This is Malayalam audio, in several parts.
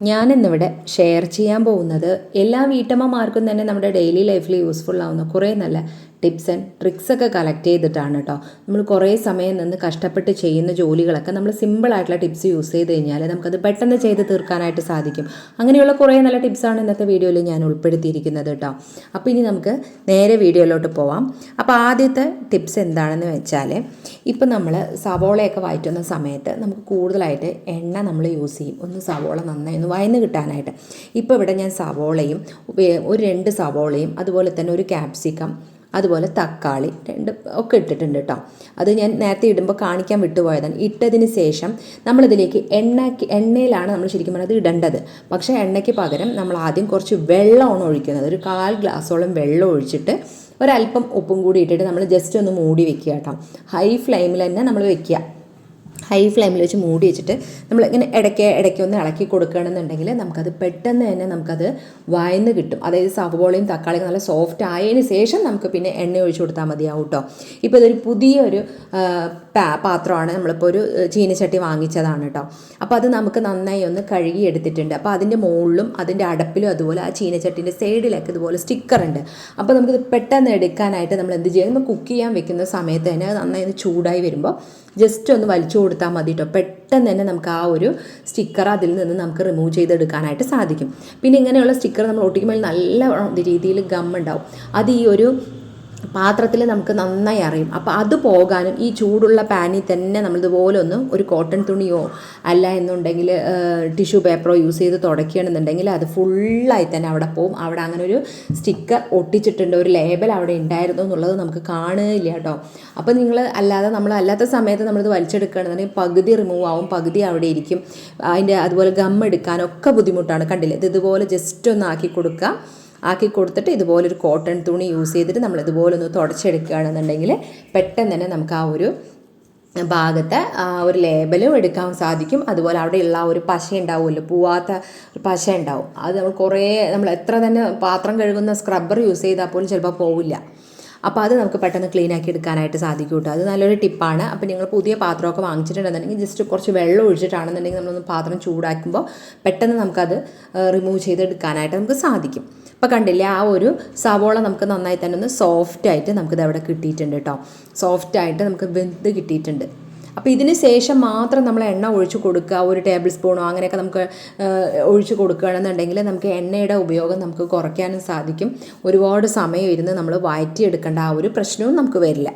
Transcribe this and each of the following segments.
ഞാനിന്നിവിടെ ഷെയർ ചെയ്യാൻ പോകുന്നത് എല്ലാ വീട്ടമ്മമാർക്കും തന്നെ നമ്മുടെ ഡെയിലി ലൈഫിൽ യൂസ്ഫുൾ ആവുന്ന കുറേ നല്ല ടിപ്സ് ആൻഡ് ട്രിക്സ് ഒക്കെ കളക്ട് ചെയ്തിട്ടാണ് കേട്ടോ നമ്മൾ കുറേ സമയം നിന്ന് കഷ്ടപ്പെട്ട് ചെയ്യുന്ന ജോലികളൊക്കെ നമ്മൾ സിമ്പിളായിട്ടുള്ള ടിപ്സ് യൂസ് ചെയ്ത് കഴിഞ്ഞാൽ നമുക്കത് പെട്ടെന്ന് ചെയ്ത് തീർക്കാനായിട്ട് സാധിക്കും. അങ്ങനെയുള്ള കുറേ നല്ല ടിപ്സാണ് ഇന്നത്തെ വീഡിയോയിൽ ഞാൻ ഉൾപ്പെടുത്തിയിരിക്കുന്നത് കേട്ടോ അപ്പോൾ ഇനി നമുക്ക് നേരെ വീഡിയോയിലോട്ട് പോവാം. അപ്പോൾ ആദ്യത്തെ ടിപ്സ് എന്താണെന്ന് വെച്ചാൽ ഇപ്പം നമ്മൾ സവോളയൊക്കെ വഴറ്റുന്ന സമയത്ത് നമുക്ക് കൂടുതലായിട്ട് എണ്ണ നമ്മൾ യൂസ് ചെയ്യും. ഒന്ന് സവോള നന്നായി ഒന്ന് വയന്ന് കിട്ടാനായിട്ട്. ഇപ്പോൾ ഇവിടെ ഞാൻ സവോളയും ഒരു രണ്ട് സവോളയും അതുപോലെ തന്നെ ഒരു ക്യാപ്സിക്കം അതുപോലെ തക്കാളി രണ്ട് ഒക്കെ ഇട്ടിട്ടുണ്ട് കേട്ടോ അത് ഞാൻ നേരത്തെ ഇടുമ്പോൾ കാണിക്കാൻ വിട്ടുപോയതാണ്. ഇട്ടതിന് ശേഷം നമ്മളിതിലേക്ക് എണ്ണ എണ്ണയിലാണ് നമ്മൾ ശരിക്കും പറഞ്ഞത് ഇടേണ്ടത്. പക്ഷേ എണ്ണയ്ക്ക് പകരം നമ്മൾ ആദ്യം കുറച്ച് വെള്ളമാണ് ഒഴിക്കുന്നത്. ഒരു കാൽ ഗ്ലാസോളം വെള്ളം ഒഴിച്ചിട്ട് ഒരല്പം ഉപ്പും കൂടി ഇട്ടിട്ട് നമ്മൾ ജസ്റ്റ് ഒന്ന് മൂടി വെക്കുക കേട്ടോ ഹൈ ഫ്ലെയിമിൽ തന്നെ നമ്മൾ വെക്കുക. ഹൈ ഫ്ലെയിമിൽ വെച്ച് മൂടി വെച്ചിട്ട് നമ്മൾ ഇങ്ങനെ ഇടയ്ക്ക് ഇടയ്ക്ക് ഒന്ന് ഇളക്കി കൊടുക്കുകയാണെന്നുണ്ടെങ്കിൽ നമുക്കത് പെട്ടെന്ന് തന്നെ നമുക്കത് വായന്ന് കിട്ടും. അതായത് സവോളയും തക്കാളിയും നല്ല സോഫ്റ്റ് ആയതിന് ശേഷം നമുക്ക് പിന്നെ എണ്ണ ഒഴിച്ച് കൊടുത്താൽ മതിയാവും കേട്ടോ ഇപ്പോൾ ഇതൊരു പുതിയൊരു പാത്രമാണ് നമ്മളിപ്പോൾ ഒരു ചീനച്ചട്ടി വാങ്ങിച്ചതാണ് കേട്ടോ അപ്പോൾ അത് നമുക്ക് നന്നായി ഒന്ന് കഴുകി എടുത്തിട്ടുണ്ട്. അപ്പോൾ അതിന്റെ മുകളിലും അതിന്റെ അടപ്പിലും അതുപോലെ ആ ചീനച്ചട്ടിന്റെ സൈഡിലൊക്കെ ഇതുപോലെ സ്റ്റിക്കർ ഉണ്ട്. അപ്പോൾ നമുക്ക് പെട്ടെന്ന് എടുക്കാനായിട്ട് നമ്മൾ എന്ത് ചെയ്യുക നമ്മൾ കുക്ക് ചെയ്യാൻ വെക്കുന്ന സമയത്ത് തന്നെ നന്നായി ഒന്ന് ചൂടായി വരുമ്പോൾ ജസ്റ്റ് ഒന്ന് വലിച്ചു കൊടുത്താൽ മതി കേട്ടോ പെട്ടെന്ന് തന്നെ നമുക്ക് ആ ഒരു സ്റ്റിക്കർ അതിൽ നിന്ന് നമുക്ക് റിമൂവ് ചെയ്തെടുക്കാനായിട്ട് സാധിക്കും. പിന്നെ ഇങ്ങനെയുള്ള സ്റ്റിക്കർ നമ്മൾ ഒട്ടിക്കുമ്പോൾ നല്ല രീതിയിൽ ഗം ഉണ്ടാവും. അത് ഈ ഒരു പാത്രത്തിൽ നമുക്ക് നന്നായി അറിയും അപ്പോൾ അത് പോകാനും ഈ ചൂടുള്ള പാനിൽ തന്നെ നമ്മൾ ഇതുപോലെ ഒന്ന് ഒരു കോട്ടൺ തുണിയോ അല്ല എന്നുണ്ടെങ്കിൽ ടിഷ്യൂ പേപ്പറോ യൂസ് ചെയ്ത് തുടക്കുകയാണെന്നുണ്ടെങ്കിൽ അത് ഫുള്ളായി തന്നെ അവിടെ പോവും. അവിടെ അങ്ങനെ ഒരു സ്റ്റിക്കർ ഒട്ടിച്ചിട്ടുണ്ട്. ഒരു ലേബൽ അവിടെ ഉണ്ടായിരുന്നു എന്നുള്ളത് നമുക്ക് കാണുകയില്ല കേട്ടോ. അപ്പോൾ നിങ്ങൾ അല്ലാതെ നമ്മൾ അല്ലാത്ത സമയത്ത് നമ്മളിത് വലിച്ചെടുക്കുകയാണെന്നുണ്ടെങ്കിൽ പകുതി റിമൂവ് ആവും പകുതി അവിടെ ഇരിക്കും. അതിന്റെ അതുപോലെ ഗം എടുക്കാനൊക്കെ ബുദ്ധിമുട്ടാണ്. കണ്ടില്ലേ? ഇത് ഇതുപോലെ ജസ്റ്റ് ഒന്ന് ആക്കി കൊടുക്കുക. ആക്കി കൊടുത്തിട്ട് ഇതുപോലെ ഒരു കോട്ടൺ തുണി യൂസ് ചെയ്തിട്ട് നമ്മൾ ഇതുപോലെ ഒന്ന് തുടച്ചെടുക്കുകയാണെന്നുണ്ടെങ്കിൽ പെട്ടെന്ന് തന്നെ നമുക്ക് ആ ഒരു ഭാഗത്ത് ഒരു ലേബലും എടുക്കാൻ സാധിക്കും. അതുപോലെ അവിടെയുള്ള ഒരു പശ ഉണ്ടാവുമല്ലോ പോവാത്ത ഒരു പശ ഉണ്ടാവും. അത് നമ്മൾ കുറേ നമ്മൾ എത്ര തന്നെ പാത്രം കഴുകുന്ന സ്ക്രബ്ബർ യൂസ് ചെയ്താൽ പോലും ചിലപ്പോൾ പോവില്ല. അപ്പോൾ അത് നമുക്ക് പെട്ടെന്ന് ക്ലീൻ ആക്കി എടുക്കാനായിട്ട് സാധിക്കും കേട്ടോ. അത് നല്ലൊരു ടിപ്പാണ് അപ്പോൾ നിങ്ങൾ പുതിയ പാത്രമൊക്കെ വാങ്ങിച്ചിട്ടുണ്ടെന്നുണ്ടെങ്കിൽ ജസ്റ്റ് കുറച്ച് വെള്ളം ഒഴിച്ചിട്ടാണെന്നുണ്ടെങ്കിൽ നമ്മളൊന്ന് പാത്രം ചൂടാക്കുമ്പോൾ പെട്ടെന്ന് നമുക്കത് റിമൂവ് ചെയ്തെടുക്കാനായിട്ട് നമുക്ക് സാധിക്കും. അപ്പോൾ കണ്ടില്ലേ ആ ഒരു സവോള നമുക്ക് നന്നായി തന്നെ ഒന്ന് സോഫ്റ്റ് ആയിട്ട് നമുക്കിത് അവിടെ കിട്ടിയിട്ടുണ്ട് കേട്ടോ സോഫ്റ്റ് ആയിട്ട് നമുക്ക് വെന്ത് കിട്ടിയിട്ടുണ്ട്. അപ്പോൾ ഇതിന് ശേഷം മാത്രം നമ്മൾ എണ്ണ ഒഴിച്ച് കൊടുക്കുക ഒരു ടേബിൾ സ്പൂണോ അങ്ങനെയൊക്കെ നമുക്ക് ഒഴിച്ച് കൊടുക്കുകയാണെന്നുണ്ടെങ്കിൽ നമുക്ക് എണ്ണയുടെ ഉപയോഗം നമുക്ക് കുറയ്ക്കാനും സാധിക്കും. ഒരുപാട് സമയം ഇരുന്ന് നമ്മൾ വഴറ്റിയെടുക്കേണ്ട ആ ഒരു പ്രശ്നവും നമുക്ക് വരില്ല.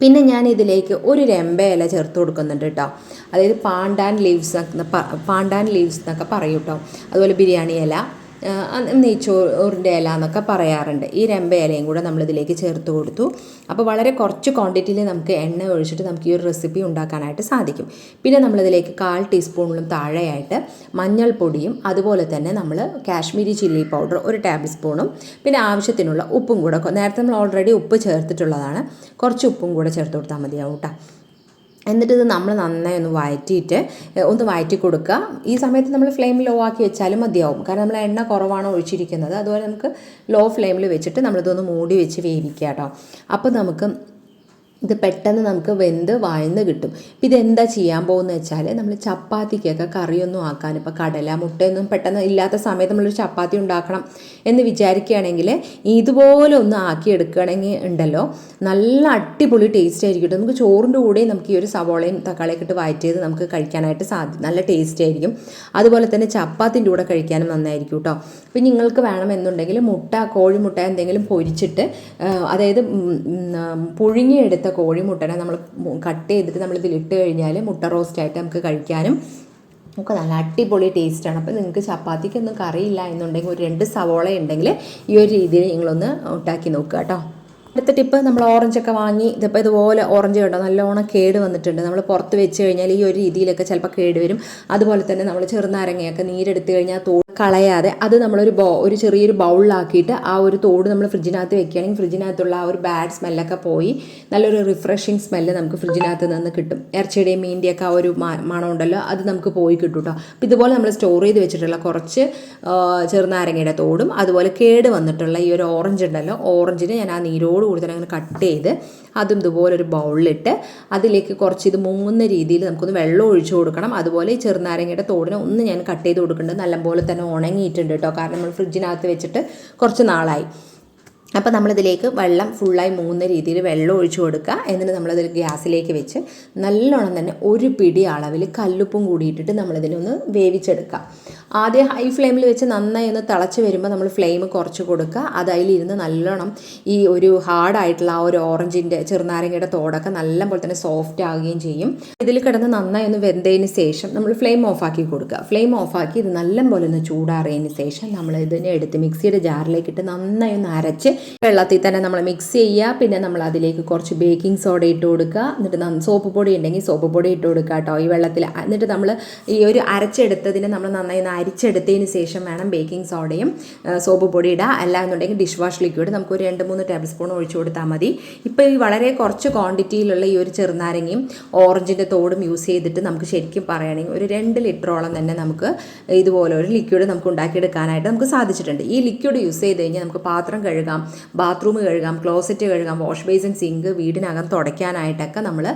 പിന്നെ ഞാൻ ഇതിലേക്ക് ഒരു രമ്പ ഇല ചേർത്ത് കൊടുക്കുന്നുണ്ട് കേട്ടോ അതായത് പാണ്ടാൻ ലീവ്സ് പാണ്ടാൻ ലീവ്സ് എന്നൊക്കെ പറയും കേട്ടോ അതുപോലെ ബിരിയാണി ഇല നെയ്ച്ചോറിന്റെ ഇല എന്നൊക്കെ പറയാറുണ്ട്. ഈ രമ്പ ഇലയും കൂടെ നമ്മളിതിലേക്ക് ചേർത്ത് കൊടുത്തു. അപ്പോൾ വളരെ കുറച്ച് ക്വാണ്ടിറ്റിയിൽ നമുക്ക് എണ്ണ ഒഴിച്ചിട്ട് നമുക്ക് ഈ ഒരു റെസിപ്പി ഉണ്ടാക്കാനായിട്ട് സാധിക്കും. പിന്നെ നമ്മളിതിലേക്ക് കാൽ ടീസ്പൂണിലും താഴെയായിട്ട് മഞ്ഞൾപ്പൊടിയും അതുപോലെ തന്നെ നമ്മൾ കാശ്മീരി ചില്ലി പൗഡർ ഒരു ടേബിൾ സ്പൂണും പിന്നെ ആവശ്യത്തിനുള്ള ഉപ്പും കൂടെ. നേരത്തെ നമ്മൾ ഓൾറെഡി ഉപ്പ് ചേർത്തിട്ടുള്ളതാണ്. കുറച്ച് ഉപ്പും കൂടെ ചേർത്ത് കൊടുത്താൽ മതിയാവും കേട്ടോ. എന്നിട്ട് ഇത് നമ്മൾ നന്നായി ഒന്ന് വഴറ്റിയിട്ട് ഒന്ന് വഴറ്റി കൊടുക്കുക. ഈ സമയത്ത് നമ്മൾ ഫ്ലെയിം ലോ ആക്കി വെച്ചാലും മതിയാവും. കാരണം നമ്മൾ എണ്ണ കുറവാണ് ഒഴിച്ചിരിക്കുന്നത്. അതുപോലെ നമുക്ക് ലോ ഫ്ലെയിമിൽ വെച്ചിട്ട് നമ്മളിതൊന്ന് മൂടി വെച്ച് വേവിക്കുക കേട്ടോ. അപ്പോൾ നമുക്ക് ഇത് പെട്ടെന്ന് നമുക്ക് വെന്ത് വാഴ്ന്ന് കിട്ടും. ഇപ്പം ഇതെന്താ ചെയ്യാൻ പോകുന്നത് വെച്ചാൽ നമ്മൾ ചപ്പാത്തിക്കൊക്കെ കറിയൊന്നും ആക്കാൻ ഇപ്പോൾ കടല മുട്ടയൊന്നും പെട്ടെന്ന് ഇല്ലാത്ത സമയത്ത് നമ്മളൊരു ചപ്പാത്തി ഉണ്ടാക്കണം എന്ന് വിചാരിക്കുകയാണെങ്കിൽ ഇതുപോലെ ഒന്ന് ആക്കി എടുക്കുകയാണെങ്കിൽ ഉണ്ടല്ലോ നല്ല അടിപൊളി ടേസ്റ്റ് ആയിരിക്കും. നമുക്ക് ചോറിന്റെ കൂടെ നമുക്ക് ഈ ഒരു സവോളയും തക്കാളിയൊക്കെ ഇട്ട് വഴറ്റിയത് നമുക്ക് കഴിക്കാനായിട്ട് സാധിക്കും നല്ല ടേസ്റ്റ് ആയിരിക്കും. അതുപോലെ തന്നെ ചപ്പാത്തിന്റെ കൂടെ കഴിക്കാനും നന്നായിരിക്കും കേട്ടോ. അപ്പം നിങ്ങൾക്ക് വേണമെന്നുണ്ടെങ്കിൽ മുട്ട കോഴിമുട്ട എന്തെങ്കിലും പൊരിച്ചിട്ട് അതായത് ഉം, പുഴുങ്ങിയെടുത്ത കോഴിമുട്ടനെ നമ്മൾ കട്ട് ചെയ്തിട്ട് നമ്മൾ ഇതിലിട്ട് കഴിഞ്ഞാൽ മുട്ട റോസ്റ്റായിട്ട് നമുക്ക് കഴിക്കാനും നമുക്ക് നല്ല അടിപൊളി ടേസ്റ്റാണ് അപ്പോൾ നിങ്ങൾക്ക് ചപ്പാത്തിക്കൊന്നും കറിയില്ല എന്നുണ്ടെങ്കിൽ ഒരു രണ്ട് സവോള ഉണ്ടെങ്കിൽ ഈ ഒരു രീതിയിൽ നിങ്ങളൊന്ന് ഉണ്ടാക്കി നോക്കുക കേട്ടോ. അടുത്ത ടിപ്പ് നമ്മൾ ഓറഞ്ചൊക്കെ വാങ്ങി ഇതിപ്പോൾ ഇതുപോലെ ഓറഞ്ച് കേട്ടോ നല്ലോണം കേട് വന്നിട്ടുണ്ട്. നമ്മൾ പുറത്ത് വെച്ച് കഴിഞ്ഞാൽ ഈ ഒരു രീതിയിലൊക്കെ ചിലപ്പോൾ കേട് വരും. അതുപോലെ തന്നെ നമ്മൾ ചെറുനാരങ്ങയൊക്കെ നീരെടുത്ത് കഴിഞ്ഞാൽ തോട് കളയാതെ അത് നമ്മളൊരു ബോ ഒരു ചെറിയൊരു ബൗളിലാക്കിയിട്ട് ആ ഒരു തോട് നമ്മൾ ഫ്രിഡ്ജിനകത്ത് വെക്കുകയാണെങ്കിൽ ഫ്രിഡ്ജിനകത്തുള്ള ആ ഒരു ബാഡ് സ്മെല്ലൊക്കെ പോയി നല്ലൊരു റിഫ്രഷിങ് സ്മെല്ല് നമുക്ക് ഫ്രിഡ്ജിനകത്ത് നിന്ന് കിട്ടും. ഇറച്ചിയുടെയും മീന്റെയൊക്കെ ആ ഒരു മണം ഉണ്ടല്ലോ അത് നമുക്ക് പോയി കിട്ടും കേട്ടോ. അപ്പോൾ ഇതുപോലെ നമ്മൾ സ്റ്റോർ ചെയ്ത് വെച്ചിട്ടുള്ള കുറച്ച് ചെറുനാരങ്ങയുടെ തോടും അതുപോലെ കേട് വന്നിട്ടുള്ള ഈ ഒരു ഓറഞ്ച് ഉണ്ടല്ലോ ഓറഞ്ചിന് ഞാൻ ആ നീരോട് കൂടി അങ്ങനെ കട്ട് ചെയ്ത് അതും ഇതുപോലെ ഒരു ബൗളിലിട്ട് അതിലേക്ക് കുറച്ച് ഇത് മുങ്ങുന്ന രീതിയിൽ നമുക്കൊന്ന് വെള്ളം ഒഴിച്ചു കൊടുക്കണം. അതുപോലെ ഈ ചെറുനാരങ്ങയുടെ തോടിനെ ഒന്ന് ഞാൻ കട്ട് ചെയ്ത് കൊടുക്കുന്നുണ്ട്. നല്ലപോലെ തന്നെ ഉണങ്ങിയിട്ടുണ്ട് കേട്ടോ. കാരണം നമ്മൾ ഫ്രിഡ്ജിനകത്ത് വെച്ചിട്ട് കുറച്ച് നാളായി. അപ്പോൾ നമ്മളിതിലേക്ക് വെള്ളം ഫുള്ളായി മൂന്ന രീതിയിൽ വെള്ളം ഒഴിച്ചു കൊടുക്കുക. എന്നിട്ട് നമ്മളതിൽ ഗ്യാസിലേക്ക് വെച്ച് നല്ലോണം തന്നെ ഒരു പിടി അളവിൽ കല്ലുപ്പും കൂടിയിട്ടിട്ട് നമ്മളിതിനൊന്ന് വേവിച്ചെടുക്കുക. ആദ്യം ഹൈ ഫ്ലെയിമിൽ വെച്ച് നന്നായി ഒന്ന് തിളച്ച് വരുമ്പോൾ നമ്മൾ ഫ്ലെയിം കുറച്ച് കൊടുക്കുക. അത് അതിലിരുന്ന് നല്ലോണം ഈ ഒരു ഹാർഡായിട്ടുള്ള ആ ഒരു ഓറഞ്ചിന്റെ ചെറുനാരങ്ങയുടെ തോടൊക്കെ നല്ല പോലെ തന്നെ സോഫ്റ്റ് ആവുകയും ചെയ്യും. ഇതിൽ കിടന്ന് നന്നായി ഒന്ന് വെന്തതിന് ശേഷം നമ്മൾ ഫ്ലെയിം ഓഫാക്കി കൊടുക്കുക. ഫ്ലെയിം ഓഫാക്കി ഇത് നല്ല പോലെ ഒന്ന് ചൂടാറിയതിന് ശേഷം നമ്മൾ ഇതിനെ എടുത്ത് മിക്സിയുടെ ജാറിലേക്കിട്ട് നന്നായി ഒന്ന് അരച്ച് വെള്ളത്തിൽ തന്നെ നമ്മൾ മിക്സ് ചെയ്യുക. പിന്നെ നമ്മൾ അതിലേക്ക് കുറച്ച് ബേക്കിംഗ് സോഡ ഇട്ട് കൊടുക്കുക. എന്നിട്ട് സോപ്പ് പൊടി ഉണ്ടെങ്കിൽ സോപ്പ് പൊടി ഇട്ട് കൊടുക്കുക കേട്ടോ. ഈ വെള്ളത്തിൽ എന്നിട്ട് നമ്മൾ ഈ ഒരു അരച്ചെടുത്തതിനെ നമ്മൾ നന്നായി ഒന്ന് അരിച്ചെടുത്തതിന് ശേഷം വേണം ബേക്കിംഗ് സോഡയും സോപ്പ് പൊടി ഇടുക. അല്ല എന്നുണ്ടെങ്കിൽ ഡിഷ് വാഷ് ലിക്വിഡ് നമുക്ക് ഒരു രണ്ട് മൂന്ന് ടേബിൾ സ്പൂൺ ഒഴിച്ചു കൊടുത്താൽ മതി. ഇപ്പോൾ ഈ വളരെ കുറച്ച് ക്വാണ്ടിറ്റിയിലുള്ള ഈ ഒരു ചെറുനാരങ്ങയും ഓറഞ്ചിന്റെ തോടും യൂസ് ചെയ്തിട്ട് നമുക്ക് ശരിക്കും പറയുകയാണെങ്കിൽ ഒരു രണ്ട് ലിറ്ററോളം തന്നെ നമുക്ക് ഇതുപോലെ ഒരു ലിക്വിഡ് നമുക്ക് ഉണ്ടാക്കിയെടുക്കാനായിട്ട് നമുക്ക് സാധിച്ചിട്ടുണ്ട്. ഈ ലിക്വിഡ് യൂസ് ചെയ്ത് കഴിഞ്ഞാൽ നമുക്ക് പാത്രം കഴുകാം. ബാത്റൂം കഴുകാം ക്ലോസറ്റ് കഴുകാം വാഷ് ബേസിൻ സിങ്ക് വീടിനകം തുടയ്ക്കാനായിട്ടൊക്കെ നമ്മൾ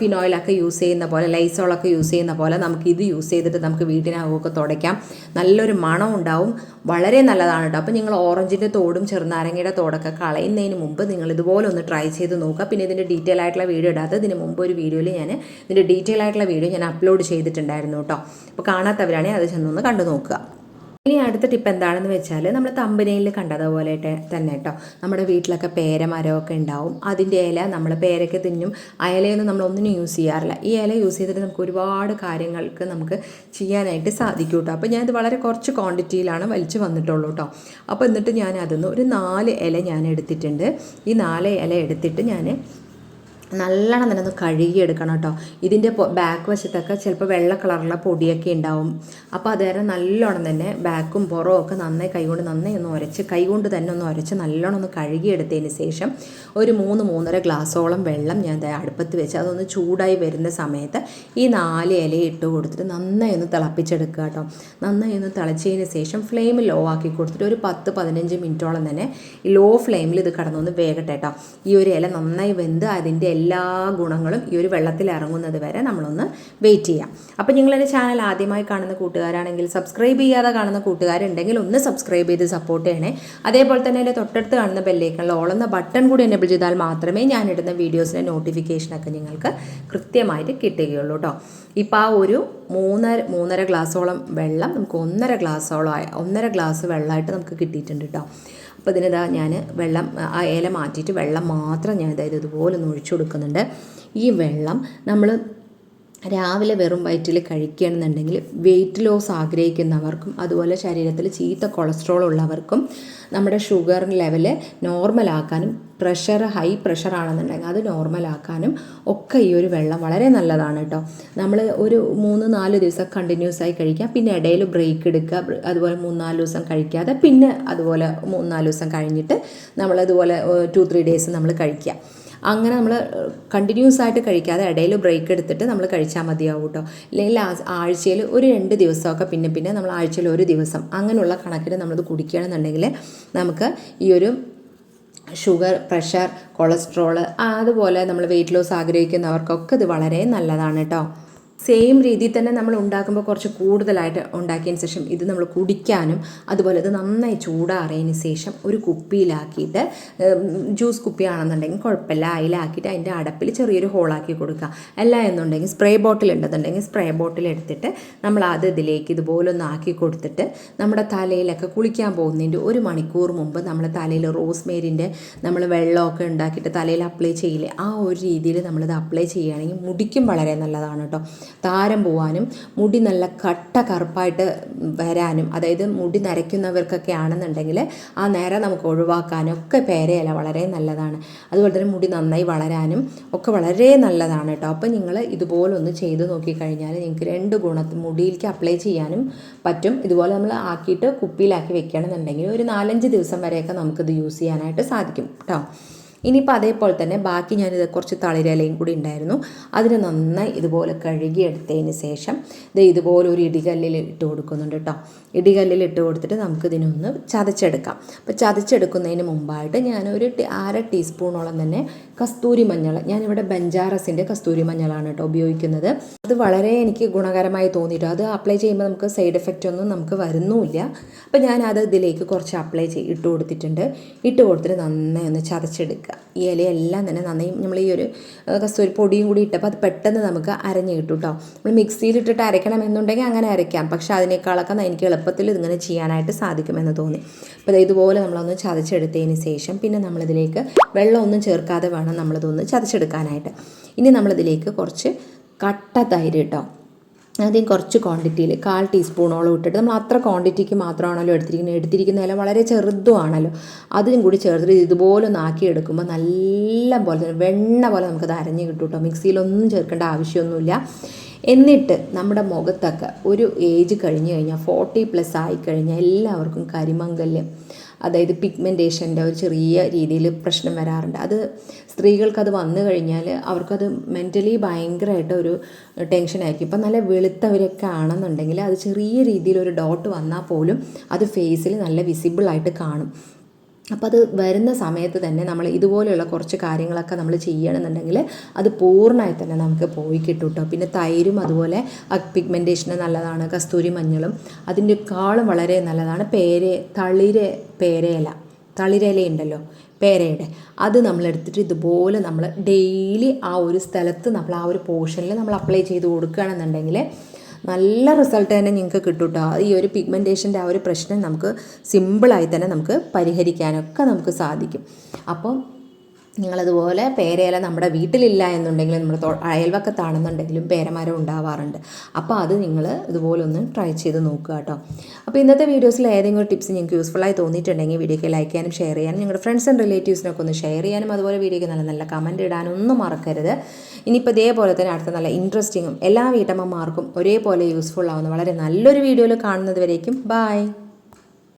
ഫിനോയിലൊക്കെ യൂസ് ചെയ്യുന്ന പോലെ ലൈസോളൊക്കെ യൂസ് ചെയ്യുന്ന പോലെ നമുക്ക് ഇത് യൂസ് ചെയ്തിട്ട് നമുക്ക് വീടിനകമൊക്കെ തുടയ്ക്കാം. നല്ലൊരു മണം ഉണ്ടാവും. വളരെ നല്ലതാണ് കേട്ടോ അപ്പോൾ നിങ്ങൾ ഓറഞ്ചിന്റെ തോടും ചെറുനാരങ്ങയുടെ തോടൊക്കെ കളയുന്നതിന് മുമ്പ് നിങ്ങൾ ഇതുപോലെ ഒന്ന് ട്രൈ ചെയ്ത് നോക്കുക. പിന്നെ ഇതിന്റെ ഡീറ്റെയിൽ ആയിട്ടുള്ള വീഡിയോ ഇടാതെ ഇതിന് മുമ്പ് ഒരു വീഡിയോയിൽ ഞാൻ ഇതിന്റെ ഡീറ്റെയിൽ ആയിട്ടുള്ള വീഡിയോ ഞാൻ അപ്ലോഡ് ചെയ്തിട്ടുണ്ടായിരുന്നു കേട്ടോ അപ്പോൾ കാണാത്തവരാണെങ്കിൽ അത് ചെന്നൊന്ന് കണ്ടു നോക്കുക. ഇനി അടുത്ത ടിപ്പ് എന്താണെന്ന് വെച്ചാൽ നമ്മൾ തമ്പനയിൽ കണ്ടതുപോലെ തന്നെ കേട്ടോ നമ്മുടെ വീട്ടിലൊക്കെ പേരമരമൊക്കെ ഉണ്ടാവും അതിന്റെ ഇല നമ്മൾ പേരൊക്കെ തിന്നും. ആ ഇലയൊന്നും നമ്മൾ ഒന്നിനും യൂസ് ചെയ്യാറില്ല. ഈ ഇല യൂസ് ചെയ്തിട്ട് നമുക്ക് ഒരുപാട് കാര്യങ്ങൾക്ക് നമുക്ക് ചെയ്യാനായിട്ട് സാധിക്കും കേട്ടോ അപ്പോൾ ഞാനിത് വളരെ കുറച്ച് ക്വാണ്ടിറ്റിയിലാണ് വലിച്ചു വന്നിട്ടുള്ളൂ കേട്ടോ അപ്പോൾ എന്നിട്ട് ഞാൻ അതിന്ന് ഒരു നാല് ഇല ഞാൻ എടുത്തിട്ടുണ്ട് ഈ നാല് ഇല എടുത്തിട്ട് ഞാൻ നല്ലോണം തന്നെ ഒന്ന് കഴുകിയെടുക്കണം കേട്ടോ. ഇതിന്റെ ബാക്ക് വശത്തൊക്കെ ചിലപ്പോൾ വെള്ള കളറുള്ള പൊടിയൊക്കെ ഉണ്ടാവും അപ്പോൾ അത് കാരണം നല്ലോണം തന്നെ ബാക്കും പുറവും ഒക്കെ നന്നായി കൈകൊണ്ട് നന്നായി ഒന്ന് ഉരച്ച് കൈകൊണ്ട് തന്നെ ഒന്ന് ഉരച്ച് നല്ലോണം ഒന്ന് കഴുകിയെടുത്തതിന് ശേഷം ഒരു മൂന്ന് മൂന്നര ഗ്ലാസ്സോളം വെള്ളം ഞാൻ അടുപ്പത്ത് വെച്ച് അതൊന്ന് ചൂടായി വരുന്ന സമയത്ത് ഈ നാല് ഇല ഇട്ട് കൊടുത്തിട്ട് നന്നായി ഒന്ന് തിളപ്പിച്ചെടുക്കുക കേട്ടോ. നന്നായി ഒന്ന് തിളച്ചതിന് ശേഷം ഫ്ലെയിം ലോ ആക്കി കൊടുത്തിട്ട് ഒരു പത്ത് പതിനഞ്ച് മിനിറ്റോളം തന്നെ ലോ ഫ്ലെയിമിൽ ഇത് കടന്നൊന്ന് വേഗട്ടെ കേട്ടോ. ഈ ഒരു ഇല നന്നായി വെന്ത് അതിന്റെ എല്ലാ ഗുണങ്ങളും ഈ ഒരു വെള്ളത്തിൽ ഇറങ്ങുന്നത് വരെ നമ്മളൊന്ന് വെയിറ്റ് ചെയ്യാം. അപ്പോൾ നിങ്ങൾ എന്റെ ചാനൽ ആദ്യമായി കാണുന്ന കൂട്ടുകാരാണെങ്കിൽ സബ്സ്ക്രൈബ് ചെയ്യാതെ കാണുന്ന കൂട്ടുകാരുണ്ടെങ്കിൽ ഒന്ന് സബ്സ്ക്രൈബ് ചെയ്ത് സപ്പോർട്ട് ചെയ്യണേ. അതേപോലെ തന്നെ എന്റെ തൊട്ടടുത്ത് കാണുന്ന ബെല്ലേക്കുള്ള ഓളുന്ന ബട്ടൺ കൂടി എനേബിൾ ചെയ്താൽ മാത്രമേ ഞാൻ ഇടുന്ന വീഡിയോസിന്റെ നോട്ടിഫിക്കേഷനൊക്കെ നിങ്ങൾക്ക് കൃത്യമായിട്ട് കിട്ടുകയുള്ളൂ കേട്ടോ ഇപ്പം ആ ഒരു മൂന്നര മൂന്നര ഗ്ലാസ്സോളം വെള്ളം നമുക്ക് ഒന്നര ഗ്ലാസ്സോളം ഒന്നര ഗ്ലാസ് വെള്ളമായിട്ട് നമുക്ക് കിട്ടിയിട്ടുണ്ട് കേട്ടോ അപ്പോൾ ഇതിനിതാ ഞാൻ വെള്ളം ആ ഇല മാറ്റിയിട്ട് വെള്ളം മാത്രം ഞാൻ അതായത് ഇതുപോലെ ഒന്ന് ഒഴിച്ചു കൊടുക്കുന്നുണ്ട്. ഈ വെള്ളം നമ്മൾ രാവിലെ വെറും വയറ്റിൽ കഴിക്കുകയാണെന്നുണ്ടെങ്കിൽ വെയിറ്റ് ലോസ് ആഗ്രഹിക്കുന്നവർക്കും അതുപോലെ ശരീരത്തിൽ ചീത്ത കൊളസ്ട്രോൾ ഉള്ളവർക്കും നമ്മുടെ ഷുഗർ ലെവൽ നോർമലാക്കാനും പ്രഷർ ഹൈ പ്രഷർ ആണെന്നുണ്ടെങ്കിൽ അത് നോർമലാക്കാനും ഒക്കെ ഈ ഒരു വെള്ളം വളരെ നല്ലതാണ് കേട്ടോ നമ്മൾ ഒരു മൂന്ന് നാല് ദിവസം കണ്ടിന്യൂസ് ആയി കഴിക്കുക പിന്നെ ഇടയിൽ ബ്രേക്ക് എടുക്കുക അതുപോലെ മൂന്നാൽ ദിവസം കഴിക്കാതെ പിന്നെ അതുപോലെ മൂന്നാൽ ദിവസം കഴിഞ്ഞിട്ട് നമ്മളതുപോലെ ടു ത്രീ ഡേയ്സ് നമ്മൾ കഴിക്കുക. അങ്ങനെ നമ്മൾ കണ്ടിന്യൂസ് ആയിട്ട് കഴിക്കാതെ ഇടയിൽ ബ്രേക്ക് എടുത്തിട്ട് നമ്മൾ കഴിച്ചാൽ മതിയാവും കേട്ടോ അല്ലെങ്കിൽ ആഴ്ചയിൽ ഒരു രണ്ട് ദിവസമൊക്കെ പിന്നെ പിന്നെ നമ്മൾ ആഴ്ചയിൽ ഒരു ദിവസം അങ്ങനെയുള്ള കണക്കിന് നമ്മളത് കുടിക്കുകയാണെന്നുണ്ടെങ്കിൽ നമുക്ക് ഈ ഒരു ഷുഗർ പ്രഷർ കൊളസ്ട്രോൾ അതുപോലെ നമ്മൾ വെയിറ്റ് ലോസ് ആഗ്രഹിക്കുന്നവർക്കൊക്കെ ഇത് വളരെ നല്ലതാണ് കേട്ടോ സെയിം രീതിയിൽ തന്നെ നമ്മൾ ഉണ്ടാക്കുമ്പോൾ കുറച്ച് കൂടുതലായിട്ട് ഉണ്ടാക്കിയതിന് ശേഷം ഇത് നമ്മൾ കുടിക്കാനും അതുപോലെ ഇത് നന്നായി ചൂടാറിയതിന് ശേഷം ഒരു കുപ്പിയിലാക്കിയിട്ട് ജ്യൂസ് കുപ്പിയാണെന്നുണ്ടെങ്കിൽ കുഴപ്പമില്ല. അതിലാക്കിയിട്ട് അതിന്റെ അടപ്പിൽ ചെറിയൊരു ഹോളാക്കി കൊടുക്കുക. അല്ല എന്നുണ്ടെങ്കിൽ സ്പ്രേ ബോട്ടിൽ ഉണ്ടെന്നുണ്ടെങ്കിൽ സ്പ്രേ ബോട്ടിൽ എടുത്തിട്ട് നമ്മൾ അത് ഇതിലേക്ക് ഇതുപോലെ ഒന്ന് ആക്കി കൊടുത്തിട്ട് നമ്മുടെ തലയിലൊക്കെ കുളിക്കാൻ പോകുന്നതിന്റെ ഒരു മണിക്കൂർ മുമ്പ് നമ്മൾ തലയിൽ റോസ്മേരിന്റെ നമ്മൾ വെള്ളമൊക്കെ ഉണ്ടാക്കിയിട്ട് തലയിൽ അപ്ലൈ ചെയ്യില്ലേ ആ ഒരു രീതിയിൽ നമ്മളിത് അപ്ലൈ ചെയ്യുകയാണെങ്കിൽ മുടിക്കും വളരെ നല്ലതാണ് കേട്ടോ. താരം പോവാനും മുടി നല്ല കട്ട കറുപ്പായിട്ട് വരാനും അതായത് മുടി നരയ്ക്കുന്നവർക്കൊക്കെ ആണെന്നുണ്ടെങ്കിൽ ആ നേരെ നമുക്ക് ഒഴിവാക്കാനും ഒക്കെ പേരയില വളരെ നല്ലതാണ്. അതുപോലെ തന്നെ മുടി നന്നായി വളരാനും ഒക്കെ വളരെ നല്ലതാണ് കേട്ടോ. അപ്പോൾ നിങ്ങൾ ഇതുപോലെ ഒന്ന് ചെയ്ത് നോക്കിക്കഴിഞ്ഞാൽ നിങ്ങൾക്ക് രണ്ട് ഗുണ മുടിയിലേക്ക് അപ്ലൈ ചെയ്യാനും പറ്റും. ഇതുപോലെ നമ്മൾ ആക്കിയിട്ട് കുപ്പിയിലാക്കി വെക്കുകയാണെന്നുണ്ടെങ്കിൽ ഒരു നാലഞ്ച് ദിവസം വരെയൊക്കെ നമുക്കിത് യൂസ് ചെയ്യാനായിട്ട് സാധിക്കും കേട്ടോ. ഇനിയിപ്പോൾ അതേപോലെ തന്നെ ബാക്കി ഞാനിത് കുറച്ച് തളിരലയും കൂടി ഉണ്ടായിരുന്നു. അതിനെ നന്നായി ഇതുപോലെ കഴുകിയെടുത്തതിന് ശേഷം ഇത് ഇതുപോലെ ഒരു ഇടികല്ലിൽ ഇട്ട് കൊടുക്കുന്നുണ്ട് കേട്ടോ. ഇടികല്ലിൽ ഇട്ട് കൊടുത്തിട്ട് നമുക്ക് ഇതിനൊന്ന് ചതച്ചെടുക്കാം. അപ്പോൾ ചതച്ചെടുക്കുന്നതിന് മുമ്പായിട്ട് ഞാനൊരു അര ടീസ്പൂണോളം തന്നെ കസ്തൂരി മഞ്ഞൾ. ഞാനിവിടെ ബഞ്ചാറസിന്റെ കസ്തൂരി മഞ്ഞളാണ് കേട്ടോ ഉപയോഗിക്കുന്നത്. അത് വളരെ എനിക്ക് ഗുണകരമായി തോന്നിയിട്ട്? അത് അപ്ലൈ ചെയ്യുമ്പോൾ നമുക്ക് സൈഡ് എഫക്റ്റ് ഒന്നും നമുക്ക് വരുന്നുമില്ല. അപ്പോൾ ഞാനത് ഇതിലേക്ക് കുറച്ച് അപ്ലൈ ചെയ്ത് ഇട്ട് കൊടുത്തിട്ടുണ്ട്. ഇട്ട് കൊടുത്തിട്ട് നന്നായി ഒന്ന് ചതച്ചെടുക്കുക. ഈ ഇലയെല്ലാം തന്നെ നന്നായി നമ്മൾ ഈ ഒരു കസ്തൂരി പൊടിയും കൂടി ഇട്ടപ്പോൾ അത് പെട്ടെന്ന് നമുക്ക് അരഞ്ഞ് കിട്ടും കേട്ടോ. നമ്മൾ മിക്സിയിലിട്ടിട്ട് അരയ്ക്കണം എന്നുണ്ടെങ്കിൽ അങ്ങനെ അരയ്ക്കാം. പക്ഷേ അതിനേക്കാളൊക്കെ എനിക്ക് എളുപ്പത്തിൽ ഇതിങ്ങനെ ചെയ്യാനായിട്ട് സാധിക്കുമെന്ന് തോന്നി. അപ്പോൾ ഇതുപോലെ നമ്മളൊന്ന് ചതച്ചെടുത്തതിന് ശേഷം പിന്നെ നമ്മളിതിലേക്ക് വെള്ളമൊന്നും ചേർക്കാതെ വേണം. നമ്മളിതൊന്ന് ചതച്ചെടുക്കാനായിട്ട്. ഇനി നമ്മളിതിലേക്ക് കുറച്ച് കട്ട തൈര് കേട്ടോ ആദ്യം കുറച്ച് ക്വാണ്ടിറ്റിയിൽ കാൽ ടീസ്പൂണോളം ഇട്ടിട്ട് നമ്മൾ അത്ര ക്വാണ്ടിറ്റിക്ക് മാത്രമാണല്ലോ എടുത്തിരിക്കുന്നത്. എടുത്തിരിക്കുന്ന ഇല വളരെ ചെറുതുമാണല്ലോ. അതിനും കൂടി ചേർത്തിട്ട് ഇതുപോലെ ഒന്ന് ആക്കി എടുക്കുമ്പോൾ നല്ല പോലെ തന്നെ വെണ്ണ പോലെ നമുക്കത് അരഞ്ഞ് കിട്ടും കേട്ടോ. മിക്സിയിലൊന്നും ചേർക്കേണ്ട ആവശ്യമൊന്നുമില്ല. എന്നിട്ട് നമ്മുടെ മുഖത്തൊക്കെ ഒരു ഏജ് കഴിഞ്ഞ് കഴിഞ്ഞാൽ ഫോർട്ടി പ്ലസ് ആയി കഴിഞ്ഞാൽ എല്ലാവർക്കും കരിമംഗല്യം അതായത് പിഗ്മെന്റേഷന്റെ ഒരു ചെറിയ രീതിയിൽ പ്രശ്നം വരാറുണ്ട്. അത് സ്ത്രീകൾക്കത് വന്നു കഴിഞ്ഞാൽ അവർക്കത് മെന്റലി ഭയങ്കരമായിട്ട് ഒരു ടെൻഷനായിരിക്കും ഇപ്പം നല്ല വെളുത്തവരൊക്കെ ആണെന്നുണ്ടെങ്കിൽ അത് ചെറിയ രീതിയിൽ ഒരു ഡോട്ട് വന്നാൽ പോലും അത് ഫേസിൽ നല്ല വിസിബിളായിട്ട് കാണും. അപ്പോൾ അത് വരുന്ന സമയത്ത് തന്നെ നമ്മൾ ഇതുപോലെയുള്ള കുറച്ച് കാര്യങ്ങളൊക്കെ നമ്മൾ ചെയ്യണമെന്നുണ്ടെങ്കിൽ അത് പൂർണമായി തന്നെ നമുക്ക് പോയി കിട്ടും കേട്ടോ പിന്നെ തൈരും അതുപോലെ പിഗ്മെന്റേഷന് നല്ലതാണ് കസ്തൂരി മഞ്ഞളും. അതിന്റെക്കാളും വളരെ നല്ലതാണ്. പേര തളിര് പേരയില തളിരയില ഉണ്ടല്ലോ പേരയുടെ. അത് നമ്മൾ എടുത്തിട്ട് ഇതുപോലെ നമ്മൾ ഡെയിലി ആ ഒരു സ്ഥലത്ത് നമ്മൾ ആ ഒരു പോർഷനിൽ നമ്മൾ അപ്ലൈ ചെയ്ത് കൊടുക്കുകയാണെന്നുണ്ടെങ്കിൽ നല്ല റിസൾട്ട് തന്നെ നിങ്ങൾക്ക് കിട്ടും കേട്ടോ ഈ ഒരു പിഗ്മെന്റേഷന്റെ ആ ഒരു പ്രശ്നം നമുക്ക് സിമ്പിളായി തന്നെ നമുക്ക് പരിഹരിക്കാനൊക്കെ നമുക്ക് സാധിക്കും. അപ്പം നിങ്ങളതുപോലെ പേരയില നമ്മുടെ വീട്ടിലില്ല എന്നുണ്ടെങ്കിൽ നമ്മുടെ അയൽവക്കത്താണെന്നുണ്ടെങ്കിലും പേരമരം ഉണ്ടാവാറുണ്ട്. അപ്പോൾ അത് നിങ്ങൾ ഇതുപോലെ ഒന്ന് ട്രൈ ചെയ്ത് നോക്കുക കേട്ടോ. അപ്പോൾ ഇന്നത്തെ വീഡിയോസിൽ ഏതെങ്കിലും ടിപ്സ് നിങ്ങൾക്ക് യൂസ്ഫുള്ളായി തോന്നിയിട്ടുണ്ടെങ്കിൽ വീഡിയോയ്ക്ക് ലൈക്ക് ചെയ്യാനും ഷെയർ ചെയ്യാനും നിങ്ങളുടെ ഫ്രണ്ട്സ് ആൻഡ് റിലേറ്റീവ്സിനൊക്കെ ഒന്ന് ഷെയർ ചെയ്യാനും അതുപോലെ വീഡിയോയ്ക്ക് നല്ല നല്ല കമന്റ് ഇടാനും ഒന്നും മറക്കരുത്. ഇനിയിപ്പോൾ ഇതേപോലെ തന്നെ അടുത്ത നല്ല ഇൻട്രസ്റ്റിങ്ങും എല്ലാ വീട്ടമ്മമാർക്കും ഒരേപോലെ യൂസ്ഫുൾ ആവുന്ന വളരെ നല്ലൊരു വീഡിയോയിൽ കാണുന്നത് വരേക്കും. ബായ്